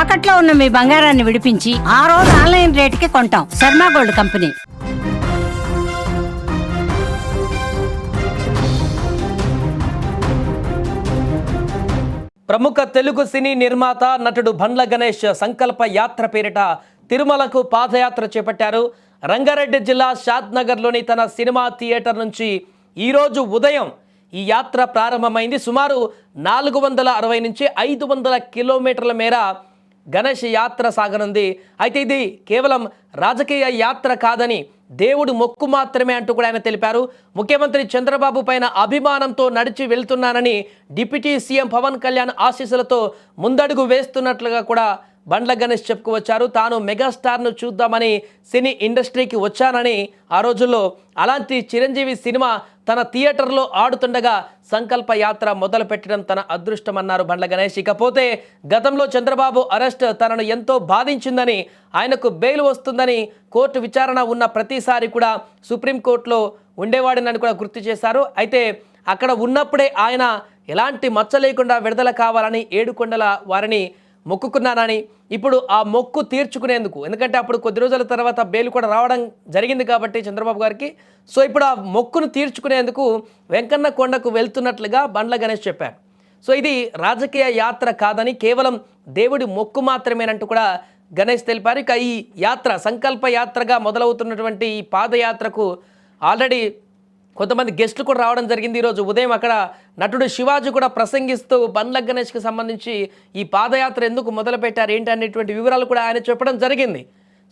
తాకట్లో ఉన్న మీ బంగారాన్ని విడిపించి ఆ రోజు ఆన్లైన్ రేటుకి కొంటాం. Sharma gold company. ప్రముఖ తెలుగు సినీ నిర్మాత నటుడు బండ్ల గణేష్ సంకల్ప యాత్ర పేరిట తిరుమలకు పాదయాత్ర చేపట్టారు. రంగారెడ్డి జిల్లా షాద్నగర్లోని తన సినిమా థియేటర్ నుంచి ఈరోజు ఉదయం ఈ యాత్ర ప్రారంభమైంది. సుమారు నాలుగు వందల అరవై నుంచి ఐదు వందల కిలోమీటర్ల మేర గణేష్ యాత్ర సాగనుంది. అయితే ఇది కేవలం రాజకీయ యాత్ర కాదని దేవుడు మొక్కు మాత్రమే అంటూ కూడా ఆయన తెలిపారు. ముఖ్యమంత్రి చంద్రబాబు పైన అభిమానంతో నడిచి వెళ్తున్నానని డిప్యూటీ సీఎం పవన్ కళ్యాణ్ ఆశీస్సులతో ముందడుగు వేస్తున్నట్లుగా కూడా బండ్ల గణేష్ చెప్పుకువచ్చారు తాను మెగాస్టార్ను చూద్దామని సినీ ఇండస్ట్రీకి వచ్చానని ఆ రోజుల్లో అలాంటి చిరంజీవి సినిమా తన థియేటర్లో ఆడుతుండగా సంకల్ప యాత్ర మొదలు పెట్టడం తన అదృష్టమన్నారు బండ్ల గణేష్. ఇకపోతే గతంలో చంద్రబాబు అరెస్ట్ తనను ఎంతో బాధించిందని ఆయనకు బెయిల్ వస్తుందని కోర్టు విచారణ ఉన్న ప్రతిసారి కూడా సుప్రీంకోర్టులో ఉండేవాడినని కూడా గుర్తు చేశారు. అయితే అక్కడ ఉన్నప్పుడే ఆయన ఎలాంటి మచ్చ లేకుండా విడుదల కావాలని ఏడుకొండల వారిని మొక్కుకున్నానని ఇప్పుడు ఆ మొక్కు తీర్చుకునేందుకు. ఎందుకంటే అప్పుడు కొద్ది రోజుల తర్వాత బెయిల్ కూడా రావడం జరిగింది కాబట్టి చంద్రబాబు గారికి. సో ఇప్పుడు ఆ మొక్కును తీర్చుకునేందుకు వెంకన్న కొండకు వెళ్తున్నట్లుగా బండ్ల గణేష్ చెప్పారు. సో ఇది రాజకీయ యాత్ర కాదని కేవలం దేవుడి మొక్కు మాత్రమేనంటూ కూడా గణేష్ తెలిపారు. ఇక ఈ యాత్ర సంకల్ప యాత్రగా మొదలవుతున్నటువంటి ఈ పాదయాత్రకు ఆల్రెడీ కొంతమంది గెస్టులు కూడా రావడం జరిగింది ఈరోజు. ఉదయం అక్కడ నటుడు శివాజీ కూడా ప్రసంగిస్తూ బండ్ల గణేష్కి సంబంధించి ఈ పాదయాత్ర ఎందుకు మొదలుపెట్టారు ఏంటి అనేటువంటి వివరాలు కూడా ఆయన చెప్పడం జరిగింది.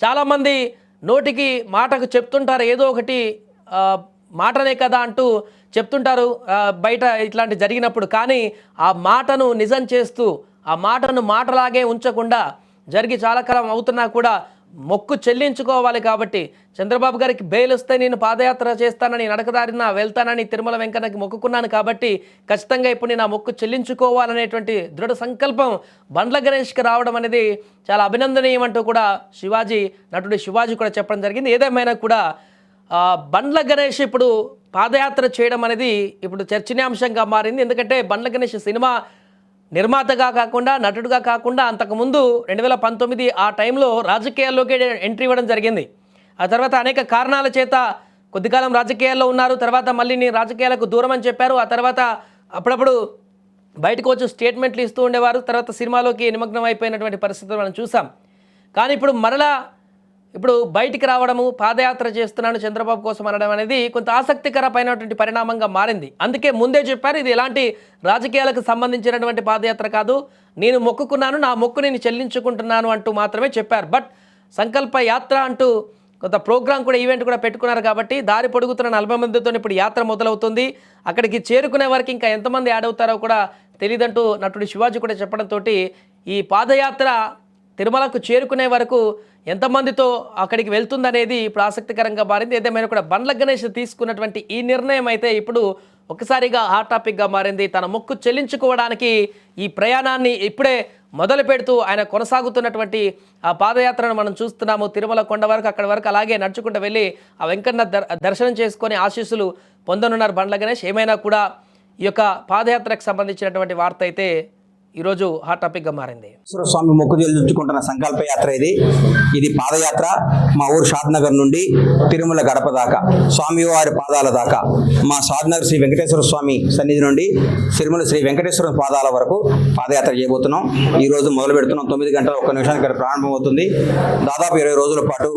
చాలామంది నోటికి మాటకు చెప్తుంటారు ఏదో ఒకటి మాటనే కదా అంటూ చెప్తుంటారు బయట ఇట్లాంటి జరిగినప్పుడు. కానీ ఆ మాటను నిజం చేస్తూ ఆ మాటను మాటలాగే ఉంచకుండా జరిగి చాలా కాలం అవుతున్నా కూడా మొక్కు చెల్లించుకోవాలి కాబట్టి చంద్రబాబు గారికి బెయిల్ వస్తే నేను పాదయాత్ర చేస్తానని నడకదారిన వెళ్తానని తిరుమల వెంకన్నకి మొక్కుకున్నాను కాబట్టి ఖచ్చితంగా ఇప్పుడు నేను ఆ మొక్కు చెల్లించుకోవాలనేటువంటి దృఢ సంకల్పం బండ్ల గణేష్కి రావడం అనేది చాలా అభినందనీయమంటూ కూడా శివాజీ నటుడు శివాజీ కూడా చెప్పడం జరిగింది. ఏదేమైనా కూడా బండ్ల గణేష్ ఇప్పుడు పాదయాత్ర చేయడం అనేది ఇప్పుడు చర్చనీయాంశంగా మారింది. ఎందుకంటే బండ్ల గణేష్ సినిమా నిర్మాతగా కాకుండా నటుడుగా కాకుండా అంతకుముందు రెండు వేల పంతొమ్మిది ఆ టైంలో రాజకీయాల్లోకి ఎంట్రీ ఇవ్వడం జరిగింది. ఆ తర్వాత అనేక కారణాల చేత కొద్దికాలం రాజకీయాల్లో ఉన్నారు తర్వాత మళ్ళీ నేను రాజకీయాలకు దూరం అని చెప్పారు. ఆ తర్వాత అప్పుడప్పుడు బయటకు వచ్చి స్టేట్మెంట్లు ఇస్తూ ఉండేవారు. తర్వాత సినిమాలోకి నిమగ్నం అయిపోయినటువంటి పరిస్థితులు మనం చూసాం. కానీ ఇప్పుడు మరలా ఇప్పుడు బయటికి రావడము పాదయాత్ర చేస్తున్నాను చంద్రబాబు కోసం అనడం అనేది కొంత ఆసక్తికరమైనటువంటి పరిణామంగా మారింది. అందుకే ముందే చెప్పారు ఇది ఎలాంటి రాజకీయాలకు సంబంధించినటువంటి పాదయాత్ర కాదు. నేను మొక్కుకున్నాను నా మొక్కు నేను చెల్లించుకుంటున్నాను అంటూ మాత్రమే చెప్పారు. బట్ సంకల్ప యాత్ర అంటూ కొంత ప్రోగ్రామ్ కూడా ఈవెంట్ కూడా పెట్టుకున్నారు కాబట్టి దారి పొడుగుతున్న నలభై మందితో ఇప్పుడు యాత్ర మొదలవుతుంది. అక్కడికి చేరుకునే వరకు ఇంకా ఎంతమంది యాడ్ అవుతారో కూడా తెలియదంటూ నటుడు శివాజీ కూడా చెప్పడంతో ఈ పాదయాత్ర తిరుమలకు చేరుకునే వరకు ఎంతమందితో అక్కడికి వెళ్తుందనేది ఇప్పుడు ఆసక్తికరంగా మారింది. ఏదేమైనా కూడా బండ్ల గణేష్ తీసుకున్నటువంటి ఈ నిర్ణయం అయితే ఇప్పుడు ఒకసారిగా హాట్ టాపిక్గా మారింది. తన మొక్కు చెల్లించుకోవడానికి ఈ ప్రయాణాన్ని ఇప్పుడే మొదలు పెడుతూ ఆయన కొనసాగుతున్నటువంటి ఆ పాదయాత్రను మనం చూస్తున్నాము. తిరుమల కొండ వరకు అక్కడి వరకు అలాగే నడుచుకుంటూ వెళ్ళి ఆ వెంకన్న దర్ దర్శనం చేసుకొని ఆశీస్సులు పొందనున్నారు బండ్ల గణేష్. ఏమైనా కూడా ఈ యొక్క పాదయాత్రకు సంబంధించినటువంటి వార్త అయితే ఈరోజు హాట్ టాపిక్గా మారింది. స్వామి మొక్కు చెల్లించుకుంటున్న సంకల్ప యాత్ర ఇది. ఇది పాదయాత్ర మా ఊరు షాద్నగర్ నుండి తిరుమల గడప దాకా స్వామివారి పాదాల దాకా. మా షాద్నగర్ శ్రీ వెంకటేశ్వర స్వామి సన్నిధి నుండి తిరుమల శ్రీ వెంకటేశ్వర పాదాల వరకు పాదయాత్ర చేయబోతున్నాం. ఈ రోజు మొదలు పెడుతున్నాం. తొమ్మిది గంటల ఒక్క నిమిషానికి ఇక్కడ ప్రారంభమవుతుంది దాదాపు ఇరవై రోజుల పాటు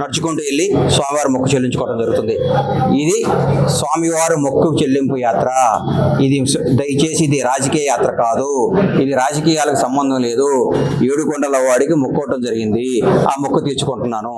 నడుచుకుంటూ వెళ్ళి స్వామివారి మొక్కు చెల్లించుకోవడం జరుగుతుంది. ఇది స్వామివారి మొక్కు చెల్లింపు యాత్ర. ఇది దయచేసి ఇది రాజకీయ యాత్ర కాదు. ఇది రాజకీయాలకు సంబంధం లేదు. ఏడుకొండల వాడికి మొక్కోవటం జరిగింది. ఆ మొక్కు తీర్చుకుంటున్నాను.